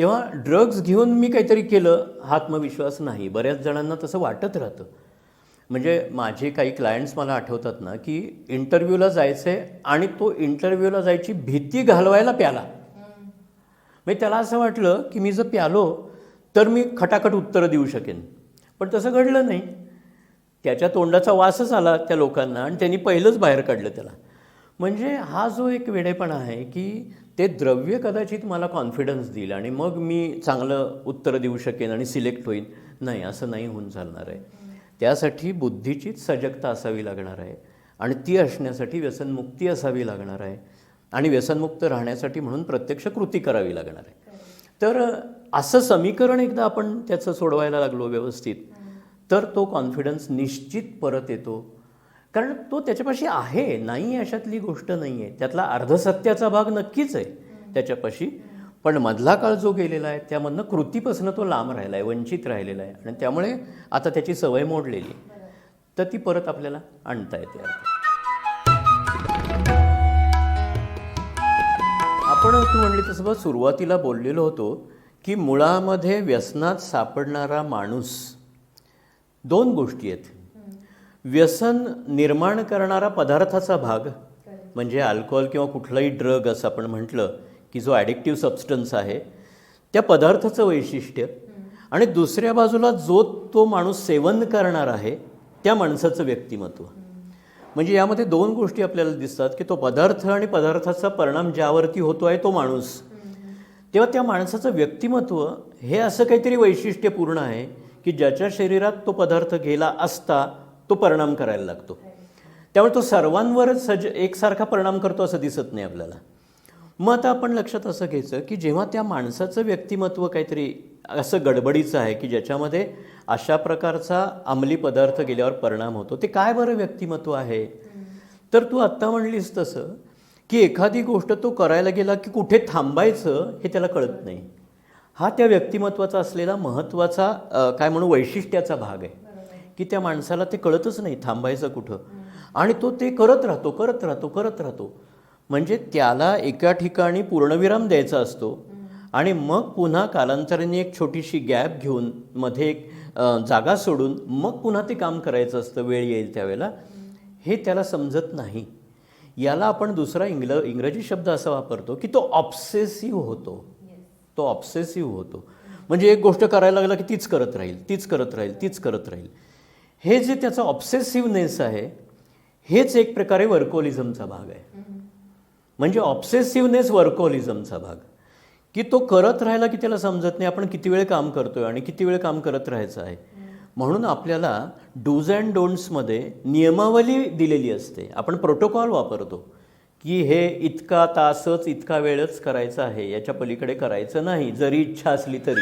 तेव्हा ड्रग्ज घेऊन मी काहीतरी केलं हा आत्मविश्वास नाही. बऱ्याच जणांना तसं वाटत राहतं. म्हणजे माझे काही क्लायंट्स मला आठवतात ना की इंटरव्ह्यूला जायचं आहे आणि तो इंटरव्ह्यूला जायची भीती घालवायला प्याला. म्हणजे त्याला असं वाटलं की मी जर प्यालो तर मी खटाखट उत्तरं देऊ शकेन. पण तसं घडलं नाही. त्याच्या तोंडाचा वासच आला त्या लोकांना आणि त्यांनी पहिलंच बाहेर काढलं त्याला. म्हणजे हा जो एक वेडेपणा आहे की ते द्रव्य कदाचित मला कॉन्फिडन्स देईल आणि मग मी चांगलं उत्तर देऊ शकेन आणि सिलेक्ट होईन. नाही असं नाही होऊन चालणार आहे. त्यासाठी बुद्धीचीच सजगता असावी लागणार आहे आणि ती असण्यासाठी व्यसनमुक्ती असावी लागणार आहे आणि व्यसनमुक्त राहण्यासाठी म्हणून प्रत्यक्ष कृती करावी लागणार आहे. तर असं समीकरण एकदा आपण त्याचं सोडवायला लागलो व्यवस्थित तर तो कॉन्फिडन्स निश्चित परत येतो. कारण तो त्याच्यापाशी आहे नाही अशातली गोष्ट नाही आहे त्यातला अर्धसत्याचा भाग नक्कीच आहे त्याच्यापाशी. पण मधला काळ जो गेलेला आहे त्यामधनं कृतीपासून तो लांब राहिला आहे वंचित राहिलेला आहे. आणि त्यामुळे आता त्याची सवय मोडलेली तर ती परत आपल्याला आणता येते. आपण तू म्हणली तसं बघ सुरुवातीला बोललेलो होतो की मुळामध्ये व्यसनात सापडणारा माणूस दोन गोष्टी आहेत. व्यसन निर्माण करणारा पदार्थाचा भाग. म्हणजे अल्कोहोल किंवा कुठलाही ड्रग असं आपण म्हटलं की जो ॲडिक्टिव्ह सबस्टन्स आहे त्या पदार्थाचं वैशिष्ट्य. आणि दुसऱ्या बाजूला जो तो माणूस सेवन करणार आहे त्या माणसाचं व्यक्तिमत्व. म्हणजे यामध्ये दोन गोष्टी आपल्याला दिसतात की तो पदार्थ आणि पदार्थाचा परिणाम ज्यावरती होतो आहे तो माणूस. तेव्हा त्या माणसाचं व्यक्तिमत्व हे असं काहीतरी वैशिष्ट्यपूर्ण आहे की ज्याच्या शरीरात तो पदार्थ गेला असता तो परिणाम करायला लागतो. त्यामुळे तो सर्वांवरच सज एकसारखा परिणाम करतो असं दिसत नाही आपल्याला. मग आता आपण लक्षात असं घ्यायचं की जेव्हा त्या माणसाचं व्यक्तिमत्व काहीतरी असं गडबडीचं आहे की ज्याच्यामध्ये अशा प्रकारचा अंमली पदार्थ गेल्यावर परिणाम होतो ते काय बरं व्यक्तिमत्व आहे? तर तू आत्ता म्हणलीस तसं की एखादी गोष्ट तो करायला गेला की कुठे थांबायचं हे त्याला कळत नाही. हा त्या व्यक्तिमत्वाचा असलेला महत्त्वाचा काय म्हणू वैशिष्ट्याचा भाग आहे. की त्या माणसाला ते कळतच नाही थांबायचं कुठं. आणि तो ते करत राहतो करत राहतो करत राहतो. म्हणजे त्याला एका ठिकाणी पूर्णविराम द्यायचा असतो आणि मग पुन्हा कालांतराने एक छोटीशी गॅप घेऊन मध्ये एक जागा सोडून मग पुन्हा ते काम करायचं असतं वेळ येईल त्यावेळेला. हे त्याला समजत नाही. याला आपण दुसरा इंग्ल इंग्रजी शब्द असा वापरतो की तो ऑप्सेसिव्ह होतो. तो ऑप्सेसिव्ह होतो. म्हणजे एक गोष्ट करायला लागला की तीच करत राहील तीच करत राहील तीच करत राहील. हे जे त्याचा ऑब्सेसिव्हनेस आहे हेच एक प्रकारे वर्कोलिझमचा भाग आहे. म्हणजे ऑब्सेसिव्हनेस वर्कोलिझमचा भाग. की तो करत राहिला की त्याला समजत नाही आपण किती वेळ काम करतोय आणि किती वेळ काम करत राहायचं आहे. म्हणून आपल्याला डूज अँड डोंट्समध्ये नियमावली दिलेली असते. आपण प्रोटोकॉल वापरतो की हे इतका तासच इतका वेळच करायचं आहे याच्या पलीकडे करायचं नाही जरी इच्छा असली तरी.